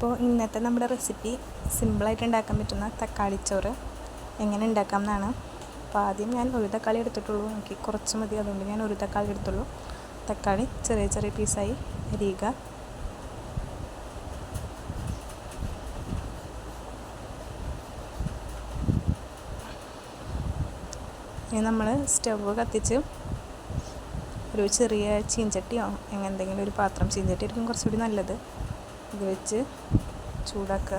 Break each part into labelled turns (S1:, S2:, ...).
S1: അപ്പോൾ ഇന്നത്തെ നമ്മുടെ റെസിപ്പി സിമ്പിളായിട്ട് ഉണ്ടാക്കാൻ പറ്റുന്ന തക്കാളി ചോറ് എങ്ങനെ ഉണ്ടാക്കാം എന്നാണ്. അപ്പോൾ ആദ്യം ഞാൻ ഒരു തക്കാളി എടുത്തിട്ടുള്ളൂ. എനിക്ക് കുറച്ച് മതി അതുകൊണ്ട് ഞാൻ ഒരു തക്കാളി എടുത്തുള്ളൂ. തക്കാളി ചെറിയ ചെറിയ പീസായി അരിയുക. ഇനി നമ്മൾ സ്റ്റവ് കത്തിച്ച് ഒരു ചെറിയ ചീഞ്ചട്ടിയോ അങ്ങനെ എന്തെങ്കിലും ഒരു പാത്രം ചീഞ്ചട്ടി ആയിരിക്കും കുറച്ചുകൂടി നല്ലത്. ഇത് വെച്ച് ചൂടാക്കുക.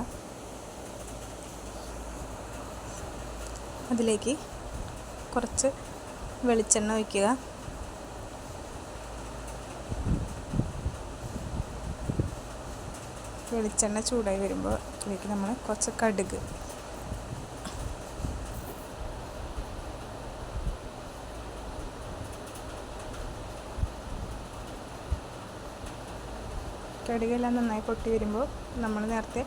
S1: അതിലേക്ക് കുറച്ച് വെളിച്ചെണ്ണ ഒഴിക്കുക. വെളിച്ചെണ്ണ ചൂടായി വരുമ്പോൾ അതിലേക്ക് നമ്മൾ കുറച്ച് കടുക് കടുകെല്ലാം നന്നായി പൊട്ടി വരുമ്പോൾ നമ്മൾ നേരത്തെ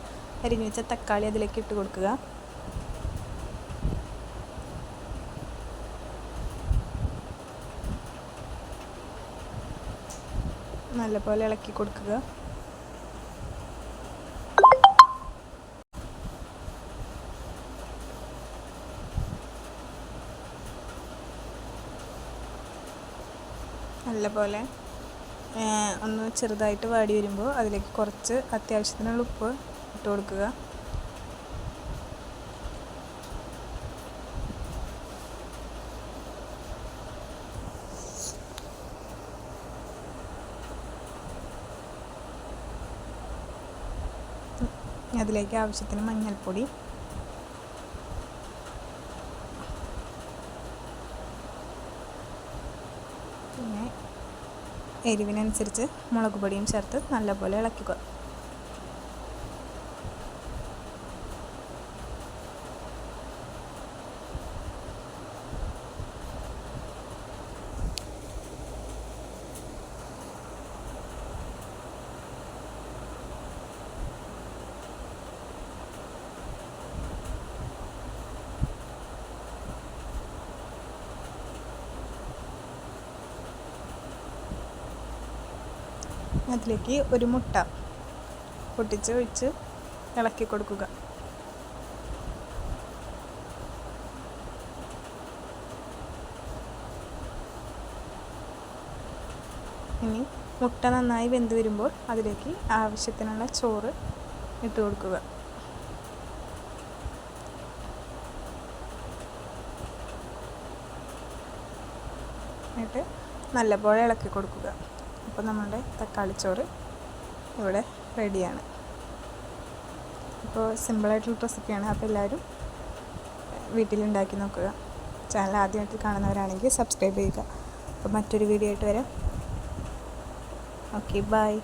S1: അരിഞ്ഞു വെച്ച തക്കാളി അതിലേക്ക് ഇട്ട് കൊടുക്കുക. നല്ലപോലെ ഇളക്കി കൊടുക്കുക. നല്ലപോലെ ഒന്ന് ചെറുതായിട്ട് വാടി വരുമ്പോൾ അതിലേക്ക് കുറച്ച് അത്യാവശ്യത്തിനുള്ള ഉപ്പ് ഇട്ട് കൊടുക്കുക. അതിലേക്ക് ആവശ്യത്തിന് മഞ്ഞൾപ്പൊടി. പിന്നെ എരിവിനനുസരിച്ച് മുളക് പൊടിയും ചേർത്ത് നല്ലപോലെ ഇളക്കുക അതിലേക്ക് ഒരു മുട്ട പൊട്ടിച്ച് ഒഴിച്ച് ഇളക്കി കൊടുക്കുക. ഇനി മുട്ട നന്നായി വെന്ത് വരുമ്പോൾ അതിലേക്ക് ആവശ്യത്തിനുള്ള ചോറ് ഇട്ട് കൊടുക്കുക. എന്നിട്ട് നല്ലപോലെ ഇളക്കി കൊടുക്കുക. അപ്പോൾ നമ്മളുടെ തക്കാളിച്ചോറ് ഇവിടെ റെഡിയാണ് അപ്പോൾ സിമ്പിളായിട്ടുള്ള റെസിപ്പിയാണ് അപ്പോൾ എല്ലാവരും വീട്ടിലുണ്ടാക്കി നോക്കുക. ചാനൽ ആദ്യമായിട്ട് കാണുന്നവരാണെങ്കിൽ സബ്സ്ക്രൈബ് ചെയ്യുക. അപ്പോൾ മറ്റൊരു വീഡിയോ ആയിട്ട് വരാം. Okay bye